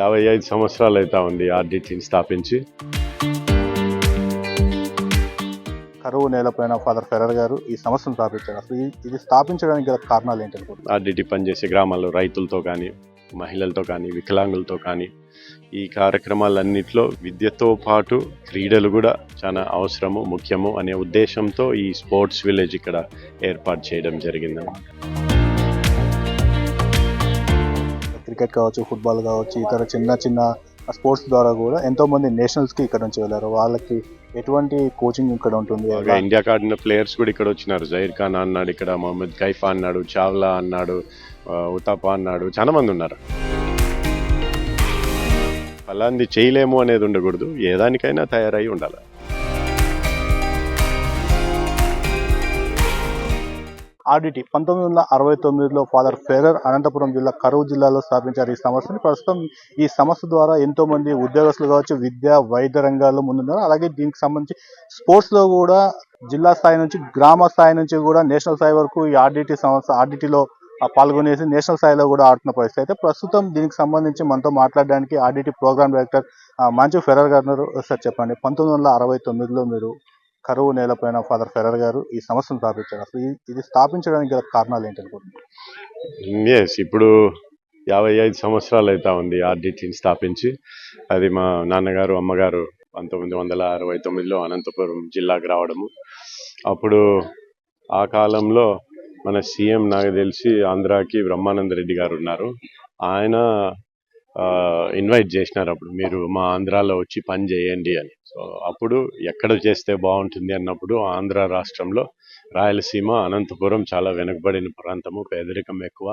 యాభై ఐదు సంవత్సరాలు అవుతా ఉంది ఆర్డిటీని స్థాపించి. కరువు నేలపైన ఫాదర్ ఫెరర్ గారు ఈ సంస్థను స్థాపించారు. అసలు ఇది స్థాపించడానికి గల కారణాలు ఏంటి అనుకుంటున్నారు? ఆర్డిటీ పనిచేసే గ్రామాల్లో రైతులతో కానీ మహిళలతో కానీ వికలాంగులతో కానీ ఈ కార్యక్రమాలన్నింటిలో విద్యతో పాటు క్రీడలు కూడా చాలా అవసరము ముఖ్యము అనే ఉద్దేశంతో ఈ స్పోర్ట్స్ విలేజ్ ఇక్కడ ఏర్పాటు చేయడం జరిగిందన్నమాట. క్రికెట్ కావచ్చు ఫుట్బాల్ కావచ్చు ఇతర చిన్న చిన్న స్పోర్ట్స్ ద్వారా కూడా ఎంతో మంది నేషనల్స్కి ఇక్కడ నుంచి వెళ్ళారు. వాళ్ళకి ఎటువంటి కోచింగ్ ఇక్కడ ఉంటుంది? బాగా ఇండియాకి ఆడిన ప్లేయర్స్ కూడా ఇక్కడ వచ్చినారు. జైర్ ఖాన్ అన్నాడు ఇక్కడ మొహమ్మద్ కైఫా అన్నాడు చావ్లా అన్నాడు ఉతాపా అన్నాడు చాలా మంది ఉన్నారు. ఫలాంది చేయలేము అనేది ఉండకూడదు. ఏ దానికైనా తయారై ఉండాలి. ఆర్డిటి పంతొమ్మిది వందల అరవై తొమ్మిదిలో ఫాదర్ ఫెరర్ అనంతపురం జిల్లా కరువు జిల్లాలో స్థాపించారు ఈ సంస్థని. ప్రస్తుతం ఈ సంస్థ ద్వారా ఎంతో మంది ఉద్యోగస్తులు కావచ్చు విద్య వైద్య రంగాల్లో ముందున్నారు. అలాగే దీనికి సంబంధించి స్పోర్ట్స్లో కూడా జిల్లా స్థాయి నుంచి గ్రామ స్థాయి నుంచి కూడా నేషనల్ స్థాయి వరకు ఈ ఆర్డిటి సంస్థ ఆర్డిటీలో పాల్గొనేసి నేషనల్ స్థాయిలో కూడా ఆడుతున్న పరిస్థితి. అయితే ప్రస్తుతం దీనికి సంబంధించి మనతో మాట్లాడడానికి RDT programme director Moncho Ferrer గారు సార్ చెప్పండి పంతొమ్మిది వందల అరవై తొమ్మిదిలో మీరు కరువు నేలపైన ఫాదర్ ఫెరర్ గారు ఈ సంస్థను స్థాపించారు. అసలు ఇది స్థాపించడానికి గల కారణాలు ఏంటి అనుకుంటున్నారు ఎస్ ఇప్పుడు యాభై ఐదు సంవత్సరాలు అవుతా ఉంది ఆర్డిటీని స్థాపించి. అది మా నాన్నగారు అమ్మగారు పంతొమ్మిది వందల అరవై తొమ్మిదిలో అనంతపురం జిల్లాకు రావడము. అప్పుడు ఆ కాలంలో మన సీఎం నాకు తెలిసి ఆంధ్రాకి బ్రహ్మానంద రెడ్డి గారు ఉన్నారు. ఆయన ఇన్వైట్ చేసినారు అప్పుడు. మీరు మా ఆంధ్రాలో వచ్చి పని చేయండి అని. సో అప్పుడు ఎక్కడ చేస్తే బాగుంటుంది అన్నప్పుడు ఆంధ్ర రాష్ట్రంలో రాయలసీమ అనంతపురం చాలా వెనుకబడిన ప్రాంతము. పేదరికం ఎక్కువ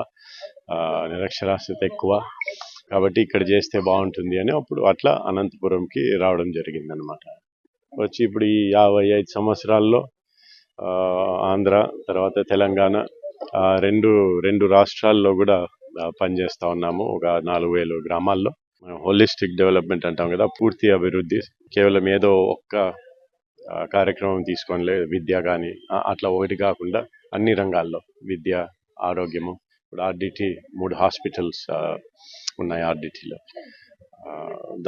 నిరక్షరాస్యత ఎక్కువ. కాబట్టి ఇక్కడ చేస్తే బాగుంటుంది అని అప్పుడు అట్లా అనంతపురంకి రావడం జరిగింది అనమాట వచ్చి ఇప్పుడు ఈ యాభై ఐదు సంవత్సరాల్లో ఆంధ్ర తర్వాత తెలంగాణ రెండు రెండు రాష్ట్రాల్లో కూడా పనిచేస్తూ ఉన్నాము ఒక నాలుగు వేలు గ్రామాల్లో. మనం హోలిస్టిక్ డెవలప్మెంట్ అంటాం కదా పూర్తి అభివృద్ధి. కేవలం ఏదో ఒక్క కార్యక్రమం తీసుకొని లేదు విద్య కానీ అట్లా ఒకటి కాకుండా అన్ని రంగాల్లో. విద్య ఆరోగ్యము ఇప్పుడు ఆర్డిటీ మూడు హాస్పిటల్స్ ఉన్నాయి ఆర్డిటీలో.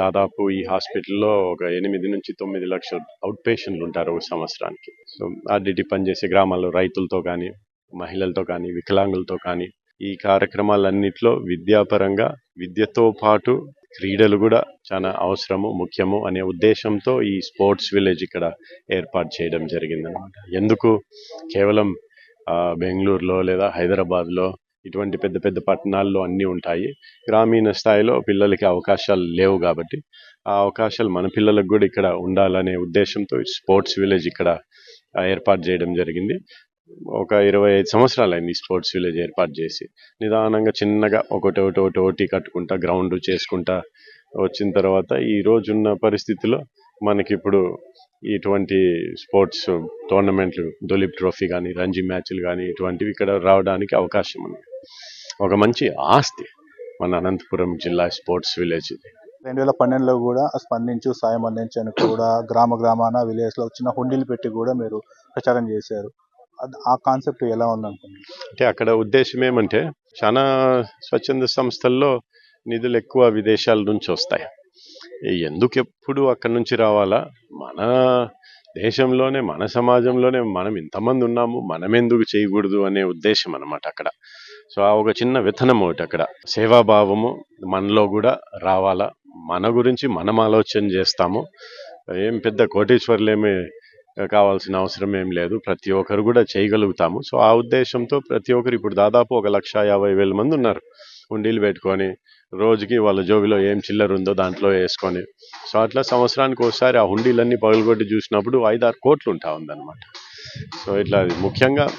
దాదాపు ఈ హాస్పిటల్లో ఒక ఎనిమిది నుంచి తొమ్మిది లక్షల అవుట్ పేషెంట్లు ఉంటారు ఒక సంవత్సరానికి. సో ఆర్డిటీ పనిచేసే గ్రామాల్లో రైతులతో కానీ మహిళలతో కానీ వికలాంగులతో కానీ ఈ కార్యక్రమాలన్నింటిలో విద్యాపరంగా విద్యతో పాటు క్రీడలు కూడా చాలా అవసరము ముఖ్యము అనే ఉద్దేశంతో ఈ స్పోర్ట్స్ విలేజ్ ఇక్కడ ఏర్పాటు చేయడం జరిగిందనమాట ఎందుకు? కేవలం బెంగళూరులో లేదా హైదరాబాద్లో ఇటువంటి పెద్ద పెద్ద పట్టణాల్లో అన్నీ ఉంటాయి. గ్రామీణ స్థాయిలో పిల్లలకి అవకాశాలు లేవు కాబట్టి ఆ అవకాశాలు మన పిల్లలకు కూడా ఇక్కడ ఉండాలనే ఉద్దేశంతో స్పోర్ట్స్ విలేజ్ ఇక్కడ ఏర్పాటు చేయడం జరిగింది. ఒక ఇరవై ఐదు సంవత్సరాలు అయింది స్పోర్ట్స్ విలేజ్ ఏర్పాటు చేసి. నిదానంగా చిన్నగా ఒకటి ఒకటి ఒకటి ఒకటి కట్టుకుంటా గ్రౌండ్ చేసుకుంటా వచ్చిన తర్వాత ఈ రోజున్న పరిస్థితిలో మనకి ఇప్పుడు ఇటువంటి స్పోర్ట్స్ టోర్నమెంట్లు దొలిప్ ట్రోఫీ కానీ రంజీ మ్యాచ్లు కానీ ఇటువంటివి ఇక్కడ రావడానికి అవకాశం ఉంది. ఒక మంచి ఆస్తి మన అనంతపురం జిల్లా స్పోర్ట్స్ విలేజ్ ఇది. రెండు వేల పన్నెండులో కూడా స్పందించు సాయం అందించని కూడా గ్రామ గ్రామాన విలేజ్లో చిన్న హుండీలు పెట్టి కూడా మీరు ప్రచారం చేశారు. ఆ కాన్సెప్ట్ ఎలా ఉందనుకుంటున్నారు? అంటే అక్కడ ఉద్దేశం ఏమంటే చాలా స్వచ్ఛంద సంస్థల్లో నిధులు ఎక్కువ విదేశాల నుంచి వస్తాయి. ఎందుకు ఎప్పుడు అక్కడి నుంచి రావాలా? మన దేశంలోనే మన సమాజంలోనే మనం ఇంతమంది ఉన్నాము మనం ఎందుకు చేయకూడదు అనే ఉద్దేశం అనమాట అక్కడ. సో ఆ ఒక చిన్న విత్తనం ఒకటి అక్కడ. సేవాభావము మనలో కూడా రావాలా? మన గురించి మనం ఆలోచన చేస్తాము. ఏం పెద్ద కోటీశ్వర్లేమి కావాల్సిన అవసరం ఏం లేదు. ప్రతి ఒక్కరు కూడా చేయగలుగుతాము. సో ఆ ఉద్దేశంతో ప్రతి ఒక్కరు ఇప్పుడు దాదాపు ఒక లక్ష యాభై వేల మంది ఉన్నారు. ఉండీలు పెట్టుకొని రోజుకి వాళ్ళ జోబిలో ఏం చిల్లర ఉందో దాంట్లో వేసుకొని. సో అట్లా సంవత్సరానికి ఒకసారి ఆ హుండీలన్నీ పగలగొట్టి చూసినప్పుడు ఐదారు కోట్లు ఉంటా ఉందన్నమాట. సో ఇట్లా ముఖ్యంగా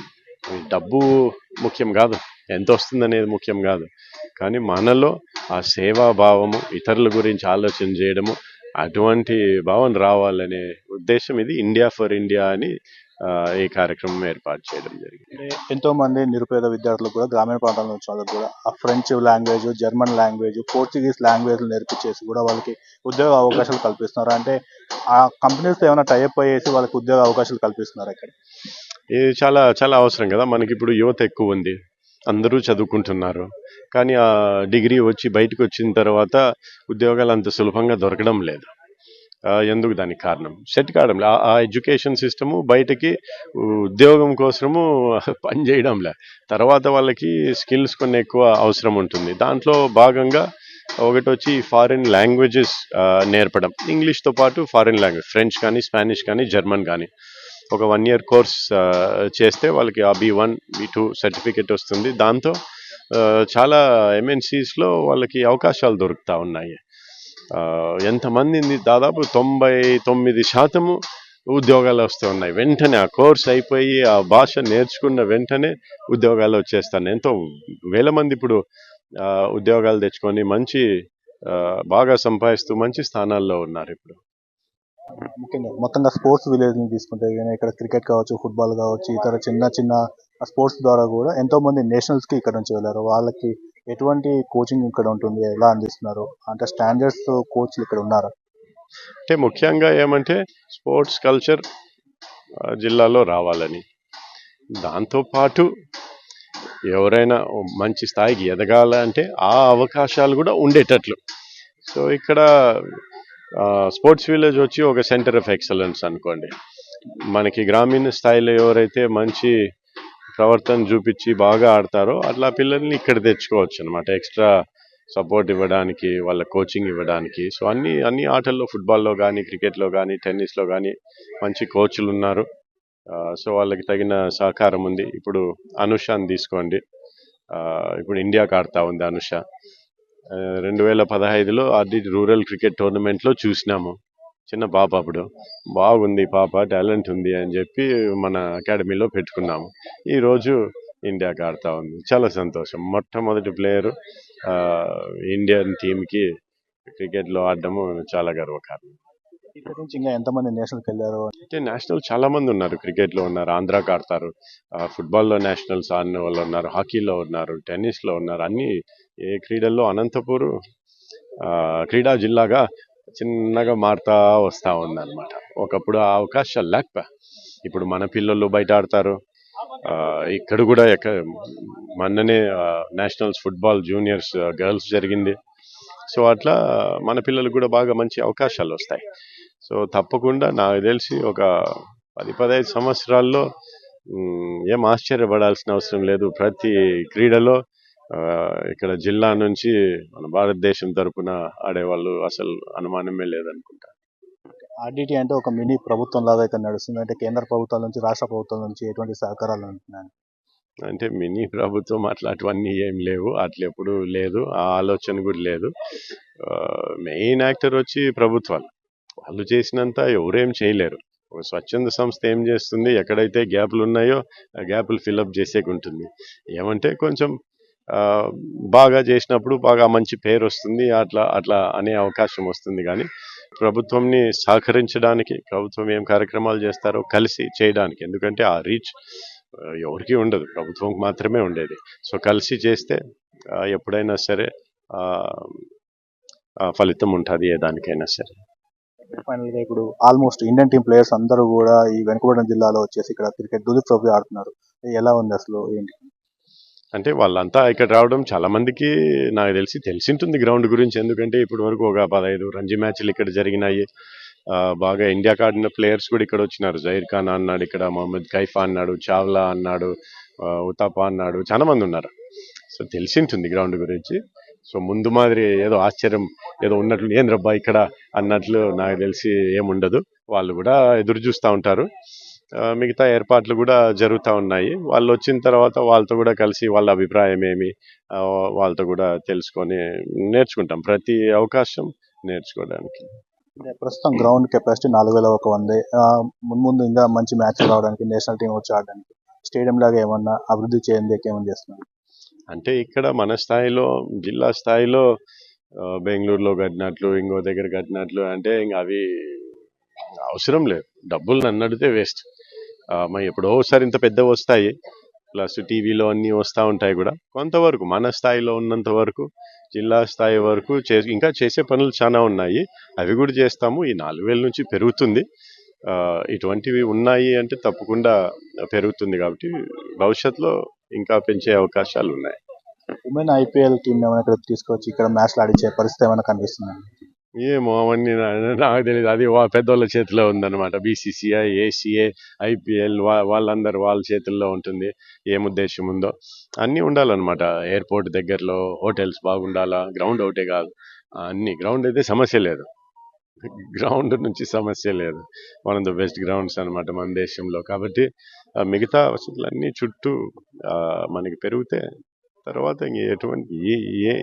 డబ్బు ముఖ్యం కాదు. ఎంత వస్తుంది అనేది ముఖ్యం కాదు. కానీ మనలో ఆ సేవా భావము ఇతరుల గురించి ఆలోచన చేయడము అటువంటి భావన రావాలనే ఉద్దేశం ఇది ఇండియా ఫర్ ఇండియా అని ఈ కార్యక్రమం ఏర్పాటు చేయడం జరిగింది. ఎంతో మంది నిరుపేద విద్యార్థులకు కూడా గ్రామీణ ప్రాంతాల నుంచి వాళ్ళకి కూడా ఆ French language German language Portuguese language నేర్పించేసి కూడా వాళ్ళకి ఉద్యోగ అవకాశాలు కల్పిస్తున్నారు. అంటే ఆ కంపెనీస్ ఏమైనా టైప్ అయ్యేసి వాళ్ళకి ఉద్యోగ అవకాశాలు కల్పిస్తున్నారు ఇక్కడ? ఇది చాలా చాలా అవసరం కదా. మనకి ఇప్పుడు యువత ఎక్కువ ఉంది. అందరూ చదువుకుంటున్నారు. కానీ ఆ డిగ్రీ వచ్చి బయటకు వచ్చిన తర్వాత ఉద్యోగాలు అంత సులభంగా దొరకడం లేదు. ఎందుకు దానికి కారణం? సెట్ కావడం లే. ఆ- ఎడ్యుకేషన్ సిస్టము బయటకి ఉద్యోగం కోసము పనిచేయడంలే తర్వాత వాళ్ళకి స్కిల్స్ కొన్ని ఎక్కువ అవసరం ఉంటుంది. దాంట్లో భాగంగా ఒకటి వచ్చి ఫారిన్ లాంగ్వేజెస్ నేర్పడం. ఇంగ్లీష్తో పాటు ఫారిన్ లాంగ్వేజ్ ఫ్రెంచ్ కానీ స్పానిష్ కానీ జర్మన్ కానీ. ఒక వన్ ఇయర్ కోర్స్ చేస్తే వాళ్ళకి ఆ B one B two certificate వస్తుంది. దాంతో uh, చాలా ఎంఎన్సీస్లో వాళ్ళకి అవకాశాలు దొరుకుతూ ఉన్నాయి. Uh, ఆ, ఎంతమంది దాదాపు తొంభై తొమ్మిది శాతము ఉద్యోగాలు వస్తూ ఉన్నాయి. వెంటనే ఆ కోర్స్ అయిపోయి ఆ భాష నేర్చుకున్న వెంటనే ఉద్యోగాలు వచ్చేస్తాను ఎంతో వేల మంది ఇప్పుడు uh, ఉద్యోగాలు తెచ్చుకొని మంచి బాగా సంపాదిస్తూ మంచి స్థానాల్లో ఉన్నారు ఇప్పుడు. ముఖ్యంగా మొత్తంగా స్పోర్ట్స్ విలేజ్ని తీసుకుంటే ఇక్కడ క్రికెట్ కావచ్చు ఫుట్బాల్ కావచ్చు ఇతర చిన్న చిన్న స్పోర్ట్స్ ద్వారా కూడా ఎంతో మంది నేషనల్స్కి ఇక్కడ నుంచి వెళ్ళారు. వాళ్ళకి ఎటువంటి కోచింగ్ ఇక్కడ ఉంటుంది ఎలా అందిస్తున్నారు? అంటే స్టాండర్డ్స్ కోచ్లు ఇక్కడ ఉన్నారు? అంటే ముఖ్యంగా ఏమంటే స్పోర్ట్స్ కల్చర్ జిల్లాలో రావాలని. దాంతోపాటు ఎవరైనా మంచి స్థాయికి ఎదగాలంటే ఆ అవకాశాలు కూడా ఉండేటట్లు. సో ఇక్కడ స్పోర్ట్స్ విలేజ్ వచ్చి ఒక సెంటర్ ఆఫ్ ఎక్సలెన్స్ అనుకోండి. మనకి గ్రామీణ స్థాయిలో ఎవరైతే మంచి ప్రవర్తన చూపించి బాగా ఆడతారో అట్లా పిల్లల్ని ఇక్కడ తెచ్చుకోవచ్చు అనమాట ఎక్స్ట్రా సపోర్ట్ ఇవ్వడానికి వాళ్ళ కోచింగ్ ఇవ్వడానికి. సో అన్ని అన్ని ఆటల్లో ఫుట్బాల్లో కానీ క్రికెట్లో కానీ టెన్నిస్లో కానీ మంచి కోచ్లు ఉన్నారు. సో వాళ్ళకి తగిన సహకారం ఉంది. ఇప్పుడు అనుషాని తీసుకోండి. ఇప్పుడు ఇండియాకి ఆడుతూ ఉంది అనుష. రెండు వేల పదహైదులో అది రూరల్ క్రికెట్ టోర్నమెంట్లో చూసినాము. చిన్న పాప అప్పుడు. బాగుంది పాప టాలెంట్ ఉంది అని చెప్పి మన అకాడమీలో పెట్టుకున్నాము. ఈరోజు ఇండియాకి ఆడుతూ ఉంది. చాలా సంతోషం. మొట్టమొదటి ప్లేయరు ఇండియన్ టీంకి క్రికెట్లో ఆడడము చాలా గర్వకారణం. ఇక్కడ నుంచి ఇంకా ఎంతమంది నేషనల్కి వెళ్ళారు? అంటే నేషనల్ చాలా మంది ఉన్నారు. క్రికెట్లో ఉన్నారు ఆంధ్రాకి ఆడతారు. ఫుట్బాల్లో నేషనల్స్ ఆడిన వాళ్ళు ఉన్నారు హాకీలో ఉన్నారు టెన్నిస్లో ఉన్నారు. అన్ని ఏ క్రీడల్లో అనంతపూర్ క్రీడా జిల్లాగా చిన్నగా మారుతా వస్తూ ఉందన్నమాట. ఒకప్పుడు ఆ అవకాశాలు లేకపోయా ఇప్పుడు మన పిల్లలు బయట ఆడతారు. ఇక్కడ కూడా ఎక్క మొన్ననే నేషనల్స్ ఫుట్బాల్ జూనియర్స్ గర్ల్స్ జరిగింది. సో అట్లా మన పిల్లలకు కూడా బాగా మంచి అవకాశాలు వస్తాయి. సో తప్పకుండా నాకు తెలిసి ఒక పది పదహైదు సంవత్సరాల్లో ఏం ఆశ్చర్యపడాల్సిన అవసరం లేదు. ప్రతి క్రీడలో ఇక్కడ జిల్లా నుంచి మన భారతదేశం తరపున ఆడేవాళ్ళు అసలు అనుమానమే లేదనుకుంటా. ఆర్డిటి అంటే ఒక మినీ ప్రభుత్వం లాగా ఇక్కడ నడుస్తుంది. అంటే కేంద్ర ప్రభుత్వాల నుంచి రాష్ట్ర ప్రభుత్వాల నుంచి ఎటువంటి సహకారాలు ఉంటున్నాయి అంటే మినీ ప్రభుత్వం అట్లాంటివన్నీ ఏం లేవు. అట్లా ఎప్పుడు లేదు. ఆ ఆలోచన కూడా లేదు. మెయిన్ యాక్టర్ వచ్చి ప్రభుత్వాలు. వాళ్ళు చేసినంత ఎవరేం చేయలేరు. ఒక స్వచ్ఛంద సంస్థ ఏం చేస్తుంది? ఎక్కడైతే గ్యాప్లు ఉన్నాయో ఆ గ్యాప్లు ఫిల్అప్ చేసేకి ఉంటుంది ఏమంటే కొంచెం బాగా చేసినప్పుడు బాగా మంచి పేరు వస్తుంది అట్లా అట్లా అనే అవకాశం వస్తుంది. కానీ ప్రభుత్వంని సహకరించడానికి ప్రభుత్వం ఏం కార్యక్రమాలు చేస్తారో కలిసి చేయడానికి ఎందుకంటే ఆ రీచ్ ఎవరికి ఉండదు. ప్రభుత్వం మాత్రమే ఉండేది. సో కలిసి చేస్తే ఎప్పుడైనా సరే ఫలితం ఉంటుంది ఏ దానికైనా సరే. ఫైనల్గా ఇప్పుడు ఆల్మోస్ట్ ఇండియన్ టీం ప్లేయర్స్ అందరూ కూడా ఈ వెనుకబడిన జిల్లాలో వచ్చేసి ఇక్కడ క్రికెట్ దులీప్ ట్రోఫీ ఆడుతున్నారు. ఎలా ఉంది అసలు ఏంటి? అంటే వాళ్ళంతా ఇక్కడ రావడం చాలా మందికి నాకు తెలిసి తెలిసింటుంది గ్రౌండ్ గురించి. ఎందుకంటే ఇప్పటి వరకు ఒక పదహైదు రంజీ మ్యాచ్లు ఇక్కడ జరిగినాయి. బాగా ఇండియాకి ఆడిన ప్లేయర్స్ కూడా ఇక్కడ వచ్చినారు. జహీర్ ఖాన్ అన్నాడు ఇక్కడ మొహమ్మద్ కైఫా అన్నాడు చావ్లా అన్నాడు ఉతాపా అన్నాడు చాలా మంది ఉన్నారు. సో తెలిసింటుంది గ్రౌండ్ గురించి. సో ముందు మాదిరి ఏదో ఆశ్చర్యం ఏదో ఉన్నట్లు ఏంద్రబ్బా ఇక్కడ? అన్నట్లు నాకు తెలిసి ఏముండదు. వాళ్ళు కూడా ఎదురు చూస్తూ ఉంటారు. మిగతా ఏర్పాట్లు కూడా జరుగుతూ ఉన్నాయి. వాళ్ళు వచ్చిన తర్వాత వాళ్ళతో కూడా కలిసి వాళ్ళ అభిప్రాయం ఏమి వాళ్ళతో కూడా తెలుసుకొని నేర్చుకుంటాం. ప్రతి అవకాశం నేర్చుకోవడానికి. ప్రస్తుతం గ్రౌండ్ కెపాసిటీ నాలుగు వేల ఒక వందే. ముందు ముందు ఇంకా మంచి మ్యాచ్ రావడానికి నేషనల్ టీం వచ్చి ఆడడానికి స్టేడియం లాగా ఏమన్నా అభివృద్ధి చేయండి ఏమన్నా చేస్తున్నారు? అంటే ఇక్కడ మన స్థాయిలో జిల్లా స్థాయిలో బెంగళూరులో కట్టినట్లు ఇంకో దగ్గర కట్టినట్లు అంటే ఇంకా అవి అవసరం లేదు. డబ్బులు నన్ను అడిగితే వేస్ట్. మరి ఎప్పుడో ఒకసారి ఇంత పెద్ద వస్తాయి. ప్లస్ టీవీలో అన్నీ వస్తూ ఉంటాయి కూడా. కొంతవరకు మన స్థాయిలో ఉన్నంత వరకు జిల్లా స్థాయి వరకు చే ఇంకా చేసే పనులు చాలా ఉన్నాయి. అవి కూడా చేస్తాము. ఈ నాలుగు వేల నుంచి పెరుగుతుంది. ఇటువంటివి ఉన్నాయి అంటే తప్పకుండా పెరుగుతుంది కాబట్టి భవిష్యత్తులో ఇంకా పెంచే అవకాశాలు ఉన్నాయి. ఉమెన్ ఐపీఎల్ టీం ఏమైనా ఇక్కడ తీసుకొచ్చి ఇక్కడ మ్యాచ్లు ఆడించే పరిస్థితి ఏమైనా కనిపిస్తుంది? ఏమో అవన్నీ నాకు తెలియదు అది వా పెద్దోళ్ళ చేతిలో ఉందన్నమాట. బీసీసీఐ ఏసీఏ ఐపీఎల్ వాళ్ళందరూ వాళ్ళ చేతుల్లో ఉంటుంది. ఏం ఉద్దేశం ఉందో. అన్నీ ఉండాలన్నమాట. ఎయిర్పోర్ట్ దగ్గరలో హోటల్స్ బాగుండాలా? గ్రౌండ్ ఒకటే కాదు. అన్ని గ్రౌండ్ అయితే సమస్య లేదు. గ్రౌండ్ నుంచి సమస్య లేదు. One of the best grounds అనమాట మన దేశంలో. కాబట్టి మిగతా వసతులన్నీ చుట్టూ మనకి పెరిగితే తర్వాత ఇంక ఎటువంటి ఏ ఏ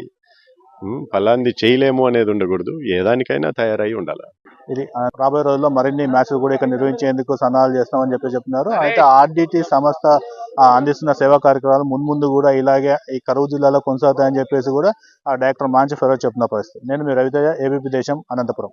ఫలాంది చేయలేము అనేది ఉండకూడదు. ఏ దానికైనా తయారై ఉండాలి. ఇది ఆ, రాబోయే రోజుల్లో మరిన్ని మ్యాచ్లు కూడా ఇక్కడ నిర్వహించేందుకు సన్నాహాలు చేస్తామని చెప్పి చెప్తున్నారు. అయితే ఆర్డిటి సంస్థ ఆ, అందిస్తున్న సేవా కార్యక్రమాలు ముందు ముందు కూడా ఇలాగే ఈ కరువు జిల్లాలో కొనసాగుతాయని చెప్పేసి కూడా ఆ డైరెక్టర్ మాంచి ఫెరోజ్ చెప్తున్న పరిస్థితి. నేను మీ రవితేజ ఏబీపీ దేశం అనంతపురం.